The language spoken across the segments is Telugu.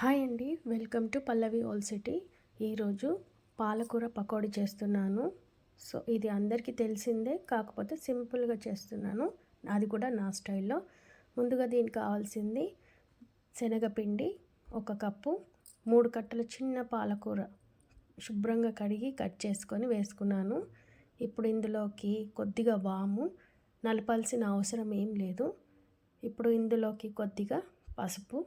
హాయ్ అండి. Welcome to Pallavi all city. ఈరోజు పాలకూర పకోడీ చేస్తున్నాను. సో ఇది అందరికీ తెలిసిందే కాకపోతే సింపుల్గా చేస్తున్నాను. అది కూడా నా స్టైల్లో. ముందుగా దీనికి కావాల్సింది శనగపిండి ఒక కప్పు మూడు కట్టల చిన్న పాలకూర శుభ్రంగా కడిగి కట్ చేసుకొని వేసుకున్నాను. ఇప్పుడు ఇందులోకి కొద్దిగా వాము నలపాల్సిన అవసరం ఏం లేదు. ఇప్పుడు ఇందులోకి కొద్దిగా పసుపు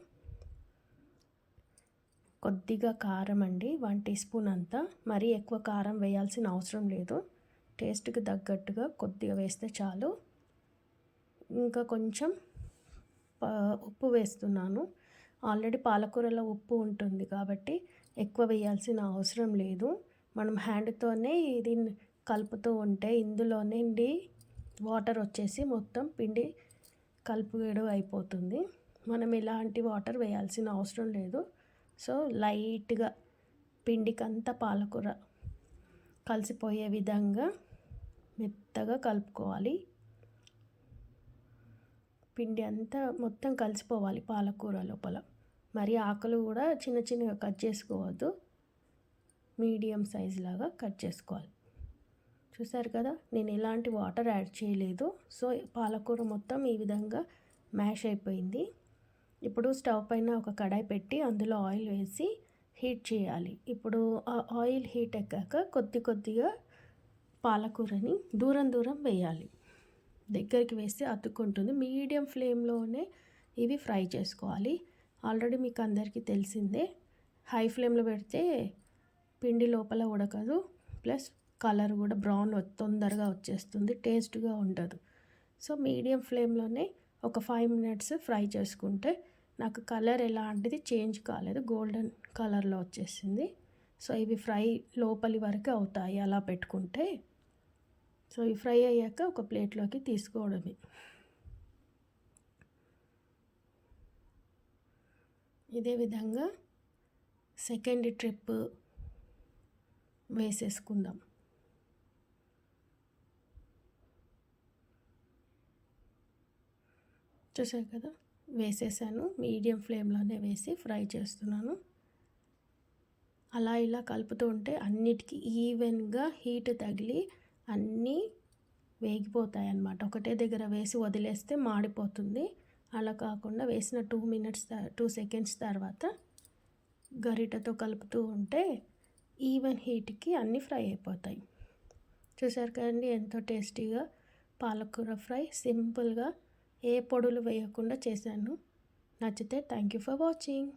కొద్దిగా కారం అండి వన్ టీ స్పూన్ అంతా. మరీ ఎక్కువ కారం వేయాల్సిన అవసరం లేదు. టేస్ట్కి తగ్గట్టుగా కొద్దిగా వేస్తే చాలు. ఇంకా కొంచెం ఉప్పు వేస్తున్నాను. ఆల్రెడీ పాలకూరలో ఉప్పు ఉంటుంది కాబట్టి ఎక్కువ వేయాల్సిన అవసరం లేదు. మనం హ్యాండ్తోనే ఇది కలుపుతూ ఉంటే ఇందులోనే వాటర్ వచ్చేసి మొత్తం పిండి కలుపుగడు అయిపోతుంది. మనం ఇలాంటి వాటర్ వేయాల్సిన అవసరం లేదు. సో లైట్గా పిండికంతా పాలకూర కలిసిపోయే విధంగా మెత్తగా కలుపుకోవాలి. పిండి అంతా మొత్తం కలిసిపోవాలి పాలకూర లోపల. మరి ఆకులు కూడా చిన్న చిన్నగా కట్ చేసుకోవద్దు. మీడియం సైజ్ లాగా కట్ చేసుకోవాలి. చూసారు కదా నేను ఎలాంటి వాటర్ యాడ్ చేయలేదు. సో పాలకూర మొత్తం ఈ విధంగా మ్యాష్ అయిపోయింది. ఇప్పుడు స్టవ్ పైన ఒక కడాయి పెట్టి అందులో ఆయిల్ వేసి హీట్ చేయాలి. ఇప్పుడు ఆ ఆయిల్ హీట్ ఎక్కాక కొద్ది కొద్దిగా పాలకూరని దూరం దూరం వేయాలి. దగ్గరికి వేస్తే అతుక్కుంటుంది. మీడియం ఫ్లేమ్లోనే ఇవి ఫ్రై చేసుకోవాలి. ఆల్రెడీ మీకు అందరికీ తెలిసిందే హై ఫ్లేమ్లో పెడితే పిండి లోపల ఉడకదు. ప్లస్ కలర్ కూడా బ్రౌన్ తొందరగా వచ్చేస్తుంది టేస్ట్గా ఉండదు. సో మీడియం ఫ్లేమ్లోనే ఒక ఫైవ్ మినిట్స్ ఫ్రై చేసుకుంటే నాకు కలర్ ఎలాంటిది చేంజ్ కాలేదు. గోల్డెన్ కలర్లో వచ్చేసింది. సో ఇవి ఫ్రై లోపలి వరకు అవుతాయి అలా పెట్టుకుంటే. సో ఇవి ఫ్రై అయ్యాక ఒక ప్లేట్లోకి తీసుకోవడమే. ఇదే విధంగా సెకండ్ ట్రిప్ వేసేసుకుందాం. చూసారు కదా? వేసేసాను. మీడియం ఫ్లేమ్లోనే వేసి ఫ్రై చేస్తున్నాను. అలా ఇలా కలుపుతూ ఉంటే అన్నిటికీ ఈవెన్గా హీట్ తగిలి అన్నీ వేగిపోతాయి అన్నమాట ఒకటే దగ్గర వేసి వదిలేస్తే మాడిపోతుంది. అలా కాకుండా వేసిన టూ మినిట్స్ టూ సెకండ్స్ తర్వాత గరిటతో కలుపుతూ ఉంటే ఈవెన్ హీట్కి అన్నీ ఫ్రై అయిపోతాయి. చూసారు కదండి ఎంతో టేస్టీగా పాలకూర ఫ్రై సింపుల్గా ఏ పొడులు వేయకుండా చేశాను. నచ్చితే థ్యాంక్ యూ ఫర్ వాచింగ్.